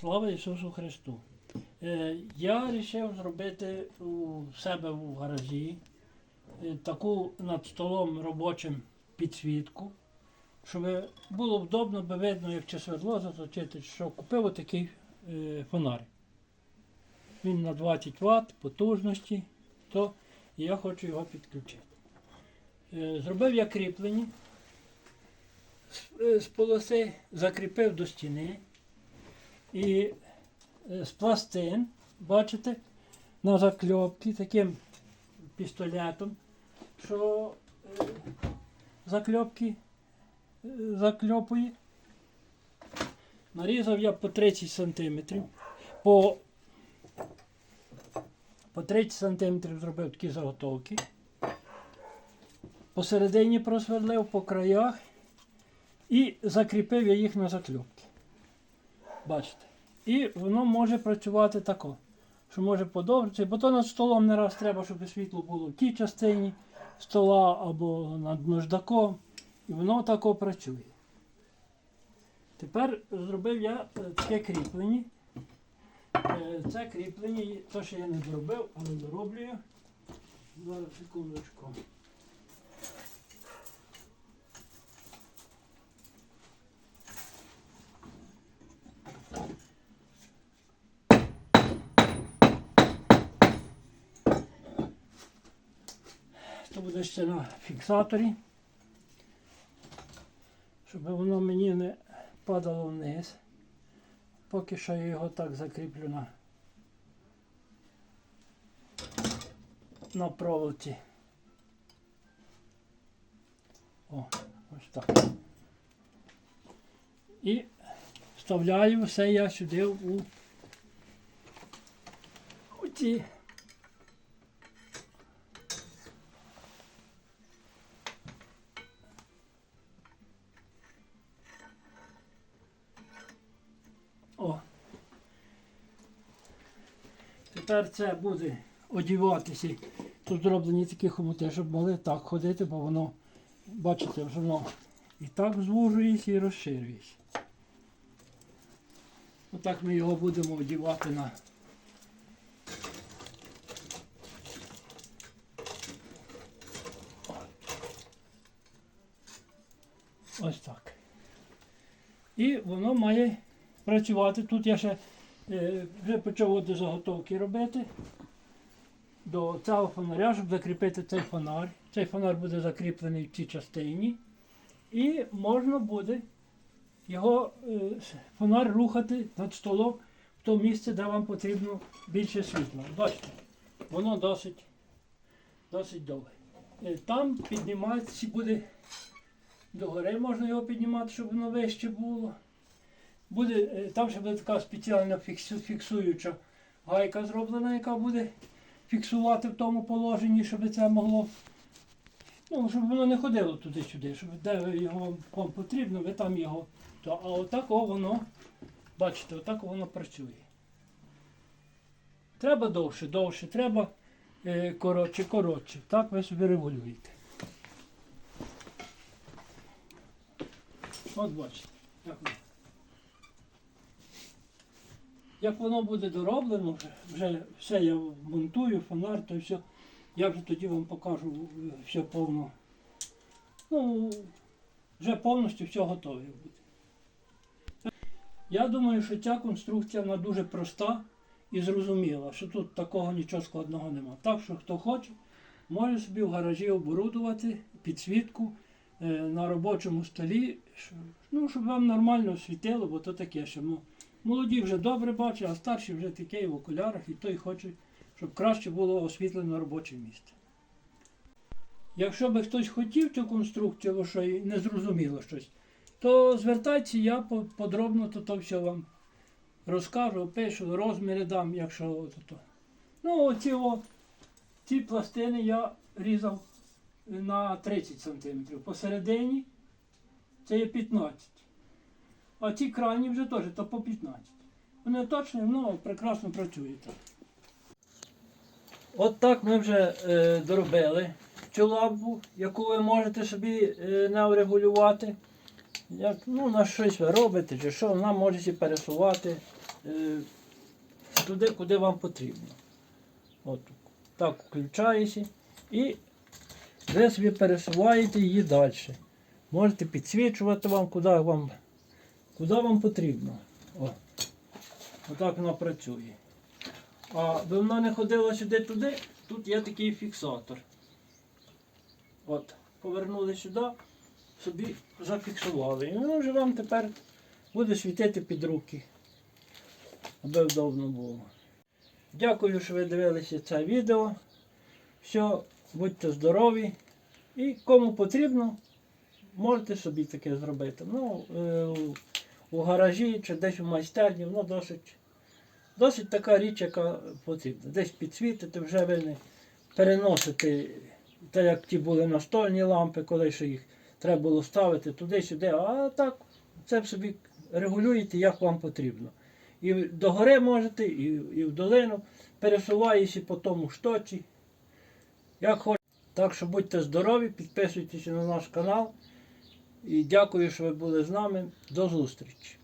Слава Ісусу Христу! Е, Я вирішив зробити у себе в гаражі е, таку над столом робочим підсвітку, щоб було вдобно, би видно, як чи свердло заточити, що купив отакий е, фонарик. Він на 20 Вт потужності, то я хочу його підключити. Зробив я кріплені е, з полоси, закріпив до стіни. І е, з пластин, бачите, на закльопки таким пістолетом, що е, закльопки е, закльопує. Нарізав я по 30 сантиметрів. По, по 30 сантиметрів зробив такі заготовки. Посередині просверлив по краях і закріпив я їх на закльопки. Бачите? І воно може працювати тако, що може подовжитися, бо то над столом не раз треба, щоб світло було в тій частині стола або над наждаком. І воно тако працює. Тепер зробив я е, таке кріплення. Е, Це кріплення, то що я не доробив, але дороблюю. Зараз секундочку. То буде ще на фіксаторі, щоб воно мені не падало вниз. Поки що я його так закріплю на, на проволоці. О, ось так. І вставляю все я сюди у, у ці О. Тепер це буде одіватися. Тут зроблені такі хомути, щоб могли так ходити, бо воно, бачите, вже воно і так звужується і розширюється. Отак ми його будемо одівати на. Ось так. І воно має працювати. Тут я ще вже почав от заготовки робити до цього фонаря, щоб закріпити цей фонар. Цей фонар буде закріплений в цій частині. І можна буде його е, фонар рухати над столом в то місце, де вам потрібно більше світла. Бачите, воно досить, досить довге. Е, Там підніматися буде догори, можна його піднімати, щоб воно вище було. Буде, е, там ще буде така спеціальна фіксуюча гайка зроблена, яка буде фіксувати в тому положенні, щоб це могло. Ну, щоб воно не ходило туди-сюди, щоб де його вам потрібно, ви там його. То, а отак воно, бачите, отак воно працює. Треба довше, довше, треба е, коротше, коротше. Так ви собі регулюєте. От бачите, воно. Як воно буде дороблено, вже, все я монтую, фонар, то все. Я вже тоді вам покажу е, все повно. Ну, вже повністю все готове буде. Я думаю, що ця конструкція вона дуже проста і зрозуміла, що тут такого нічого складного нема. Так що хто хоче, може собі в гаражі оборудувати підсвітку е, на робочому столі, ну, щоб вам нормально світило, бо то таке, що ну, молоді вже добре бачать, а старші вже таке в окулярах, і той хоче, щоб краще було освітлено робоче місце. Якщо би хтось хотів цю конструкцію, що не зрозуміло щось, то звертайтеся, я подробно то, то все вам розкажу, опишу, розміри дам, якщо то, то. Ну, оці о, ці пластини я різав на 30 см. Посередині це є 15. А ці крайні вже теж то по 15. Вони точно ну, прекрасно працюють. От так ми вже е, доробили цю лампу, яку ви можете собі е, наврегулювати. Як, ну, на щось ви робите, чи що, вона може пересувати е, туди, куди вам потрібно. От так включаєте і ви собі пересуваєте її далі. Можете підсвічувати вам, куди вам, куди вам потрібно. О. Отак вона працює. А аби вона не ходила сюди-туди, тут є такий фіксатор. От, повернули сюди, собі зафіксували. І воно вже вам тепер буде світити під руки, аби вдобно було. Дякую, що ви дивилися це відео. Все, будьте здорові. І кому потрібно, можете собі таке зробити. Ну, е, у- гаражі чи десь у майстерні, воно досить, досить така річ, яка потрібна. Десь підсвітити, вже ви не переносите, так як ті були настольні лампи, коли ще їх треба було ставити туди-сюди, а так це собі регулюєте, як вам потрібно. І догори можете, і, і в долину, пересуваєшся по тому штоці, як хочете. Так що будьте здорові, підписуйтесь на наш канал. І дякую, що ви були з нами. До зустрічі!